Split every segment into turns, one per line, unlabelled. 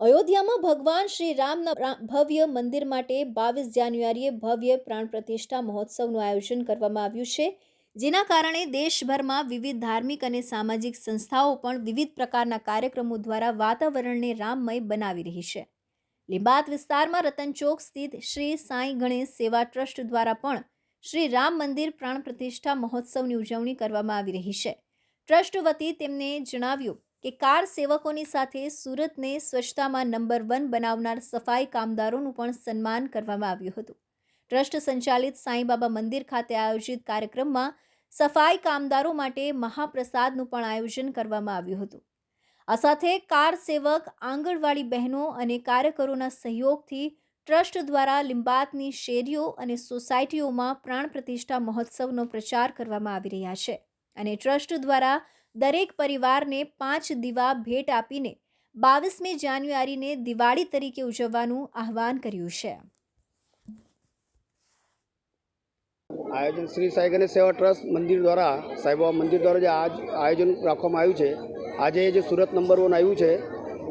અયોધ્યામાં ભગવાન શ્રી રામના ભવ્ય મંદિર માટે બાવીસ જાન્યુઆરીએ ભવ્ય પ્રાણ પ્રતિષ્ઠા મહોત્સવનું આયોજન કરવામાં આવ્યું છે. જેના કારણે દેશભરમાં વિવિધ ધાર્મિક અને સામાજિક સંસ્થાઓ પણ વિવિધ પ્રકારના કાર્યક્રમો દ્વારા વાતાવરણને રામમય બનાવી રહી છે. લિંબાત વિસ્તારમાં રતનચોક સ્થિત શ્રી સાંઈ ગણેશ સેવા ટ્રસ્ટ દ્વારા પણ શ્રી રામ મંદિર પ્રાણ પ્રતિષ્ઠા મહોત્સવની ઉજવણી કરવામાં આવી રહી છે. ટ્રસ્ટ વતી તેમને જણાવ્યું કે કાર સેવકોની સાથે સુરતને સ્વચ્છતામાં નંબર વન બનાવનાર સફાઈ કામદારોનું પણ સન્માન કરવામાં આવ્યું હતું. ટ્રસ્ટ સંચાલિત સાંઈબાબા મંદિર ખાતે આયોજિત કાર્યક્રમમાં સફાઈ કામદારો માટે મહાપ્રસાદનું પણ આયોજન કરવામાં આવ્યું હતું. આ સાથે કાર સેવક, આંગણવાડી બહેનો અને કાર્યકરોના સહયોગથી ટ્રસ્ટ દ્વારા લિંબાતની શેરીઓ અને સોસાયટીઓમાં પ્રાણ પ્રતિષ્ઠા મહોત્સવનો પ્રચાર કરવામાં આવી રહ્યા છે અને ટ્રસ્ટ દ્વારા દરેક પરિવારને પાંચ દીવા ભેટ આપીને બાવીસમી જાન્યુઆરીને દિવાળી તરીકે ઉજવવાનું આહવાન કર્યું છે.
આયોજન શ્રી સાઈ ગણેશ સેવા ટ્રસ્ટ મંદિર દ્વારા સાઈબાબા મંદિર દ્વારા જે આજ આયોજન રાખવામાં આવ્યું છે, આજે જે સુરત નંબર વન આવ્યું છે,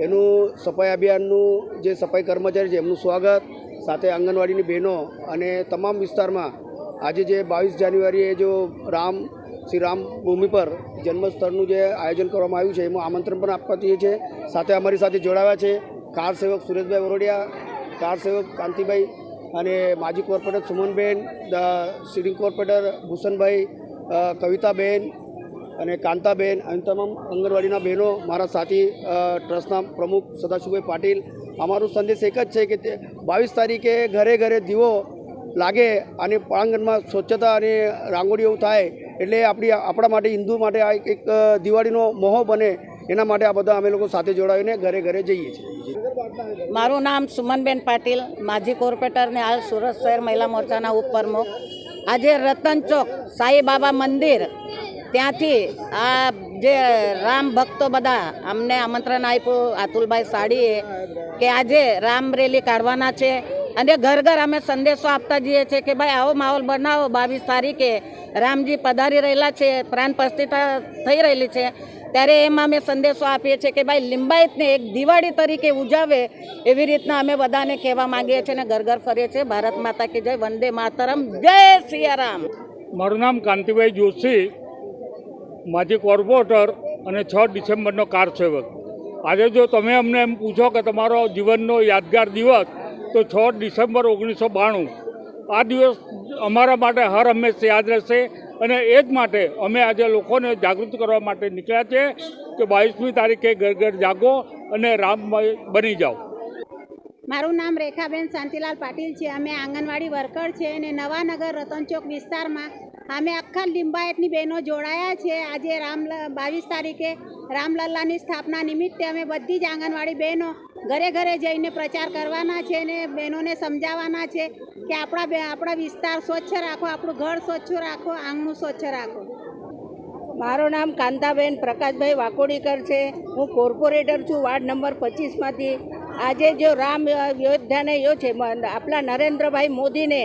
એનું સફાઈ અભિયાનનું જે સફાઈ કર્મચારી છે, એમનું સ્વાગત, સાથે આંગણવાડીની બહેનો અને તમામ વિસ્તારમાં આજે જે બાવીસ જાન્યુઆરીએ જો રામ શ્રી રામ ભૂમિ પર જન્મસ્થળનું જે આયોજન કરવામાં આવ્યું છે, એમાં આમંત્રણ પણ આપવા જઈએ છીએ. સાથે અમારી સાથે જોડાવ્યા છે કાર સેવક સુરેશભાઈ વરોડિયા, કાર સેવક કાંતિભાઈ અને માજી corporator Sumanben sitting corporator Bhushanbhai Kavitaben અને કાંતાબેન અને તમામ આંગણવાડીના બહેનો, મારા સાથી ટ્રસ્ટના પ્રમુખ સદાશિવભાઈ પાટીલ. અમારો સંદેશ એક જ છે કે તે બાવીસ તારીખે ઘરે ઘરે દીવો લાગે અને પ્રાંગણમાં સ્વચ્છતા અને રાંગોળી એવું થાય એટલે આપણી આપણા માટે, હિન્દુ માટે આ એક દિવાળીનો મોહ બને એના માટે આ બધા અમે લોકો સાથે જોડાવીને ઘરે ઘરે જઈએ છીએ.
મારું નામ સુમનબેન પાટીલ, માજી કોર્પોરેટર ને હાલ સુરત શહેર મહિલા મોરચાના ઉપપ્રમુખ આજે રતન ચોક સાંઈબાબા મંદિર, ત્યાંથી આ જે રામ ભક્તો બધા અમને આમંત્રણ આપ્યું અતુલભાઈ સાડીએ, કે આજે રામ રેલી કાઢવાના છે. અને ઘર ઘર અમે સંદેશો આપતા જઈએ છીએ કે ભાઈ, આવો માહોલ બનાવો, બાવીસ તારીખે રામજી પધારી રહેલા છે, પ્રાણ પ્રતિષ્ઠા થઈ રહેલી છે. ત્યારે એમાં અમે સંદેશો આપીએ છીએ કે ભાઈ, લિંબાયતને એક દિવાળી તરીકે ઉજાવે એવી રીતના અમે બધાને કહેવા માંગીએ છીએ અને ઘર ઘર ફરીએ છીએ. ભારત માતા કે જય, વંદે માતરમ, જય સિયારામ
મારું નામ કાંતિભાઈ જોશી, માજી કોર્પોરેટર અને છ ડિસેમ્બરનો કાર સેવક. આજે જો તમે અમને એમ પૂછો કે તમારો જીવનનો યાદગાર દિવસ તો છ ડિસેમ્બર ઓગણીસો બાણું. આ દિવસ અમારા માટે હર હંમેશા યાદ રહેશે અને એ જ માટે અમે આજે લોકોને જાગૃત કરવા માટે નીકળ્યા છે કે બાવીસમી તારીખે ઘર ઘર જાગો અને રામમય બની જાઓ.
મારું નામ રેખાબેન શાંતિલાલ પાટીલ છે. અમે આંગણવાડી વર્કર છે અને નવાનગર રતનચોક વિસ્તારમાં અમે આખા લિંબાયતની બહેનો જોડાયા છે. આજે રામ બાવીસ તારીખે રામલલ્લાની સ્થાપના નિમિત્તે અમે બધી જ આંગણવાડી બહેનો ઘરે ઘરે જઈને પ્રચાર કરવાના છે અને બહેનોને સમજાવવાના છે કે આપણા આપણા વિસ્તાર સ્વચ્છ રાખો, આપણું ઘર સ્વચ્છ રાખો, આંગણું સ્વચ્છ રાખો.
મારું નામ કાંતાબેન પ્રકાશભાઈ વાકોડીકર છે. હું કોર્પોરેટર છું, વાર્ડ નંબર પચીસમાંથી. આજે જો રામ યોદ્ધાને યો છે આપણા નરેન્દ્રભાઈ મોદીને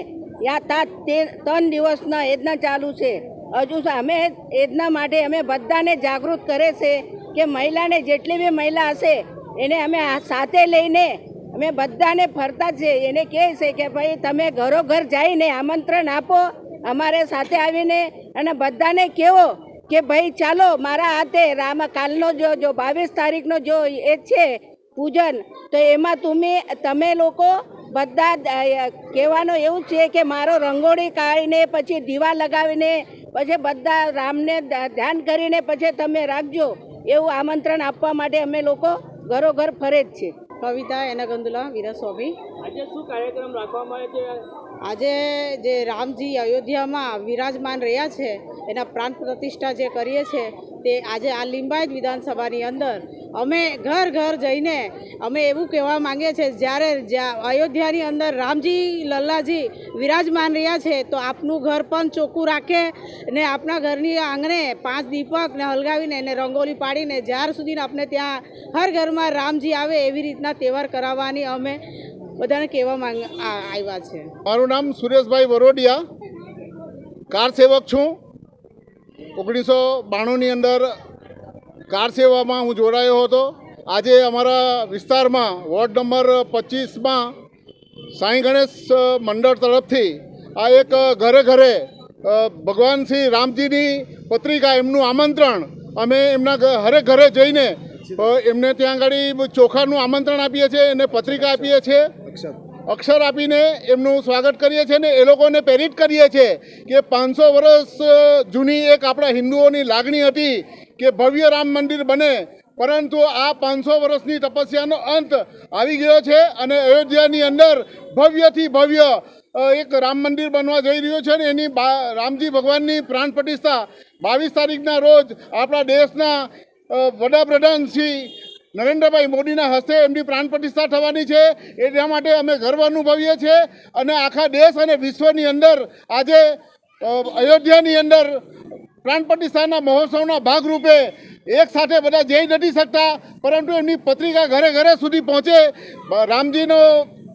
યા તા ત્રણ દિવસના યજ્ઞ ચાલુ છે. હજુ અમે યજ્ઞ માટે અમે બધાને જાગૃત કરે છે કે મહિલાને જેટલી બી મહિલા હશે એને અમે સાથે લઈને અમે બધાને ફરતા છે એને કહે છે કે ભાઈ, તમે ઘરો ઘર જઈને આમંત્રણ આપો, અમારે સાથે આવીને અને બધાને કહેવો કે ભાઈ, ચાલો, મારા હાથે રામ કાલનો જો જો બાવીસ તારીખનો જો એ છે પૂજન, તો એમાં તમે તમે લોકો બધા કહેવાનું એવું છે કે મારો રંગોળી કાઢીને પછી દીવા લગાવીને પછી બધા રામને ધ્યાન કરીને પછી તમે રાખજો. એવું આમંત્રણ આપવા માટે અમે લોકો ઘરો ઘર ફરે જ છે.
કવિતા એના ગંદુલા વીરા સ્વામી
આજે શું કાર્યક્રમ રાખવામાં આવે છે?
આજે જે રામજી અયોધ્યામાં વિરાજમાન રહ્યા છે એના પ્રાણ પ્રતિષ્ઠા જે કરીએ છીએ તે આજે આ લિંબાયત વિધાનસભાની અંદર અમે ઘર ઘર જઈને અમે એવું કહેવા માંગીએ છીએ, જ્યારે જ્યાં અયોધ્યાની અંદર રામજી, લલ્લાજી વિરાજમાન રહ્યા છે, તો આપનું ઘર પણ ચોખ્ખું રાખે ને આપણા ઘરની આંગણે પાંચ દીપકને હલગાવીને એને રંગોલી પાડીને જ્યાર સુધી આપણે ત્યાં હર ઘરમાં રામજી આવે એવી રીતના તહેવાર કરાવવાની અમે બધાને કહેવા માંગ આવ્યા છે.
મારું નામ સુરેશભાઈ વરોડિયા, કાર સેવક છું. ઓગણીસો બાણુંની અંદર કાર સેવામાં હું જોડાયો હતો. આજે અમારા વિસ્તારમાં વોર્ડ નંબર પચીસમાં સાંઈ ગણેશ મંડળ તરફથી આ એક ઘરે ઘરે ભગવાન શ્રી રામજીની પત્રિકા એમનું આમંત્રણ અમે એમના હરેક ઘરે જઈને એમને ત્યાં આગળ ચોખાનું આમંત્રણ આપીએ છીએ, એને પત્રિકા આપીએ છીએ. અક્ષર આપીને એમનું સ્વાગત કરીએ છીએ ને એ લોકોને પ્રેરિત કરીએ છીએ કે પાંચસો વર્ષ જૂની એક આપણા હિન્દુઓની લાગણી હતી કે ભવ્ય રામ મંદિર બને, પરંતુ આ પાંચસો વર્ષની તપસ્યાનો અંત આવી ગયો છે અને અયોધ્યાની અંદર ભવ્યથી ભવ્ય એક રામ મંદિર બનવા જઈ રહ્યું છે અને એની બા- રામજી ભગવાનની પ્રાણ પ્રતિષ્ઠા બાવીસ તારીખના રોજ આપણા દેશના વડાપ્રધાન શ્રી નરેન્દ્રભાઈ મોદીના હસ્તે એમની પ્રાણ પ્રતિષ્ઠા થવાની છે. એટલા માટે અમે ગર્વ અનુભવીએ છીએ અને આખા દેશ અને વિશ્વની અંદર આજે અયોધ્યાની અંદર પ્રાણ પ્રતિષ્ઠાના મહોત્સવના ભાગરૂપે એક સાથે બધા જઈ નથી શકતા, પરંતુ એમની પત્રિકા ઘરે ઘરે સુધી પહોંચે. રામજીનો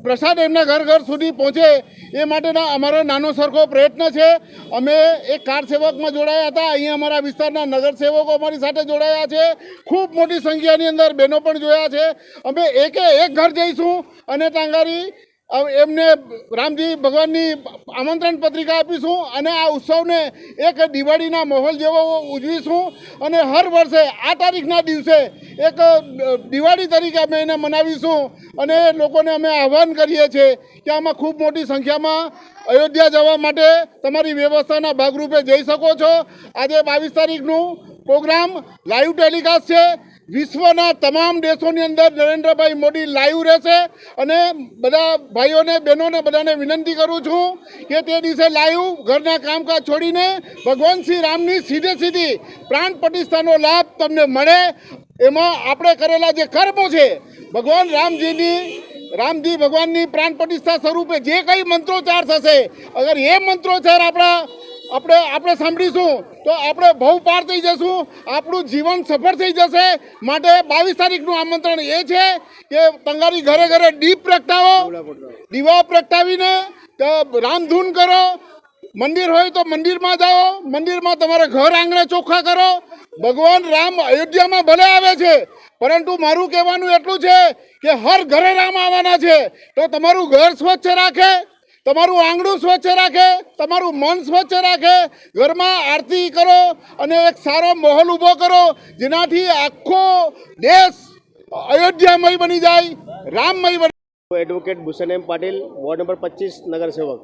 પ્રસાદ એમના ઘર ઘર સુધી પહોંચે એ માટેના અમારો નાનો સરખો પ્રયત્ન છે. અમે એક કાર સેવકમાં જોડાયા હતા. અહીંયા અમારા વિસ્તારના નગરસેવકો અમારી સાથે જોડાયા છે. ખૂબ મોટી સંખ્યાની અંદર બહેનો પણ જોયા છે. અમે એકે એક ઘર જઈશું અને તાંગારી અ- એમને રામજી ભગવાનની આમંત્રણ પત્રિકા આપીશું અને આ ઉત્સવને એક દિવાળીના માહોલ જેવો ઉજવીશું. અને હર વર્ષે આ તારીખના દિવસે એક દિવાળી તરીકે અમે એને મનાવીશું. અને લોકોને અમે આહ્વાન કરીએ છીએ કે આમાં ખૂબ મોટી સંખ્યામાં અયોધ્યા જવા માટે તમારી વ્યવસ્થાના ભાગરૂપે જઈ શકો છો. આજે બાવીસ તારીખનું પ્રોગ્રામ લાઈવ ટેલિકાસ્ટ છે. વિશ્વના તમામ દેશોની અંદર નરેન્દ્રભાઈ મોદી લાઈવ રહેશે અને બધા ભાઈઓને, બહેનોને બધાને વિનંતી કરું છું કે તે દિવસે લાઈવ ઘરના કામકાજ છોડીને ભગવાન શ્રી રામની સીધે સીધી પ્રાણ પ્રતિષ્ઠાનો લાભ તમને મળે. એમાં આપણે કરેલા જે કર્મો છે, ભગવાન રામજીની, રામજી ભગવાનની પ્રાણ પ્રતિષ્ઠા સ્વરૂપે જે કંઈ મંત્રોચ્ચાર થશે, અગર એ મંત્રોચ્ચાર આપણા આપણે આપણે સાંભળીશું તો આપણે બહુ પાર થઈ જશું, આપણું જીવન સફળ થઈ જશે. માટે બાવીસ તારીખનું આમંત્રણ એ છે કે તંગારી ઘરે ઘરે દીપ પ્રગટાવો, દીવા પ્રગટાવીને રામધૂન કરો. મંદિર હોય તો મંદિરમાં જાઓ, મંદિરમાં તમારા ઘર આંગણે ચોખ્ખા કરો. ભગવાન રામ અયોધ્યામાં ભલે આવે છે, પરંતુ મારું કહેવાનું એટલું છે કે હર ઘરે રામ આવવાના છે. તો તમારું ઘર સ્વચ્છ રાખે. તમારું આંગણું સ્વચ્છ રાખે, તમારું મન સ્વચ્છ રાખે, ઘરમાં આરતી કરો અને એક સારો માહોલ ઊભો કરો, જેનાથી આખો દેશ અયોધ્યામય બની જાય, રામમય બની
advocate Bhushan M Patil, ward number પચીસ નગરસેવક.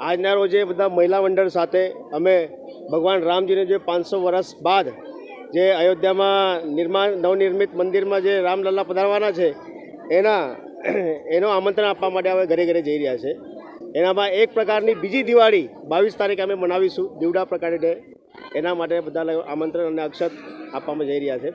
આજના રોજે બધા મહિલા મંડળ સાથે અમે ભગવાન રામજીને જે પાંચસો વર્ષ બાદ જે અયોધ્યામાં નિર્માણ નવનિર્મિત મંદિરમાં જે રામલલ્લા પધારવાના છે, એના, એનો આમંત્રણ આપવા માટે હવે ઘરે ઘરે જઈ રહ્યા છે. એનામાં એક પ્રકારની બીજી દિવાળી બાવીસ તારીખે અમે મનાવીશું, દીવડા પ્રકારે એના માટે બધા આમંત્રણ અને અક્ષત આપવામાં જઈ રહ્યા છે.